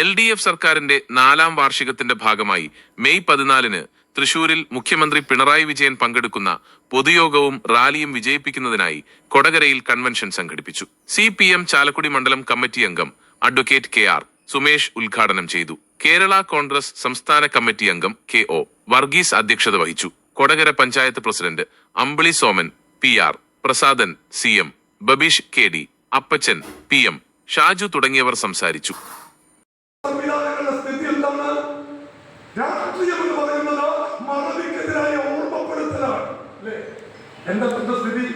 L D F സർക്കാരിന്റെ നാലാം വാർഷികത്തിന്റെ ഭാഗമായി മെയ് പതിനാലിന് തൃശൂരിൽ മുഖ്യമന്ത്രി പിണറായി വിജയൻ പങ്കെടുക്കുന്ന പൊതുയോഗവും റാലിയും വിജയിപ്പിക്കുന്നതിനായി കൊടകരയിൽ കൺവെൻഷൻ സംഘടിപ്പിച്ചു. സി പി എം ചാലക്കുടി മണ്ഡലം കമ്മിറ്റി അംഗം അഡ്വക്കേറ്റ് കെ ആർ സുമേഷ് ഉദ്ഘാടനം ചെയ്തു. കേരള കോൺഗ്രസ് സംസ്ഥാന കമ്മിറ്റി അംഗം കെ ഒ വർഗീസ് അധ്യക്ഷത വഹിച്ചു. Kodakara panchayat president Ambili Soman P R Prasadan C M Babeesh K D Appachan P M Shaju തുടങ്ങിയവർ സംസാരിച്ചു. രാഷ്ട്രീയം എന്ന് പറയുന്നത് മറവിക്കെതിരായ ഓർമ്മപ്പെടുത്തലാണ്. അല്ലേ? എന്താ സ്ഥിതി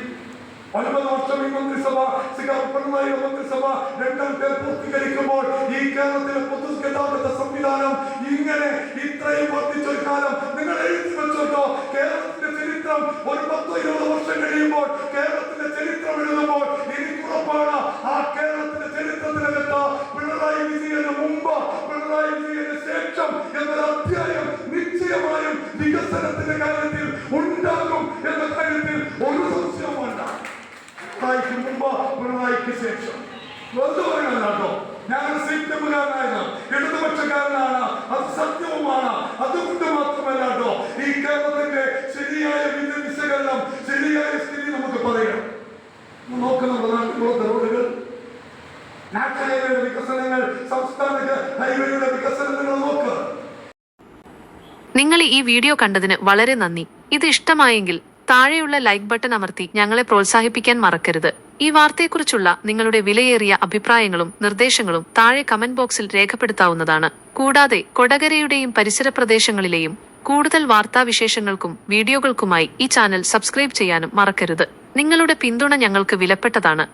ഒൻപത് വർഷം ഈ മന്ത്രിസഭ പിണറായി മന്ത്രിസഭ രണ്ടാം പേർ പൂർത്തീകരിക്കുമ്പോൾ ഈ കേരളത്തിലെ പൊതുഗതാഗത സംവിധാനം ഇങ്ങനെ ഇത്രയും വർദ്ധിച്ചൊരു കാലം നിങ്ങൾ എഴുതി വെച്ചോട്ടോ? കേരളത്തിന്റെ ചരിത്രം ഒരു പത്തോ ഇരുപത് വർഷം കഴിയുമ്പോൾ കേരളത്തിന്റെ ചരിത്രം എഴുതുമ്പോൾ എനിക്കുറപ്പാണ് ആ കേരളത്തിന്റെ ചരിത്രത്തിനകത്ത് പിണറായി വിജയന് മുമ്പ് പിണറായി വിജയന് ശേഷം എന്നൊരു അധ്യായം നിശ്ചയമായും വികസനത്തിന്റെ കാര്യത്തിൽ ഉണ്ടാകും എന്ന കാര്യത്തിൽ ഒരു സംശയവും വേണ്ട പിണറായിക്ക് മുമ്പ് പിണറായിക്ക് ശേഷം. ഞാൻ സി പി എമ്മുകാരനാണ് ഇടതുപക്ഷക്കാരനാണ് അത് സത്യവുമാണ്. അതുകൊണ്ട് മാത്രമല്ല കേട്ടോ ഈ കേരളത്തിന്റെ ശരിയായ വിശകലനം ശരിയായ സ്ഥിതി നമുക്ക് പറയാം. നോക്കുന്ന നാട്ടിലുള്ള റോഡുകൾ നാഷണൽ വികസനങ്ങൾ സംസ്ഥാന ഹൈവേയുടെ വികസനം നിങ്ങൾ ഈ വീഡിയോ കണ്ടതിന് വളരെ നന്ദി. ഇത് ഇഷ്ടമായെങ്കിൽ താഴെയുള്ള ലൈക്ക് ബട്ടൺ അമർത്തി ഞങ്ങളെ പ്രോത്സാഹിപ്പിക്കാൻ മറക്കരുത്. ഈ വാർത്തയെക്കുറിച്ചുള്ള നിങ്ങളുടെ വിലയേറിയ അഭിപ്രായങ്ങളും നിർദ്ദേശങ്ങളും താഴെ കമന്റ് ബോക്സിൽ രേഖപ്പെടുത്താവുന്നതാണ്. കൂടാതെ കൊടകരയുടെയും പരിസര പ്രദേശങ്ങളിലെയും കൂടുതൽ വാർത്താവിശേഷങ്ങൾക്കും വീഡിയോകൾക്കുമായി ഈ ചാനൽ സബ്സ്ക്രൈബ് ചെയ്യാനും മറക്കരുത്. നിങ്ങളുടെ പിന്തുണ ഞങ്ങൾക്ക് വിലപ്പെട്ടതാണ്.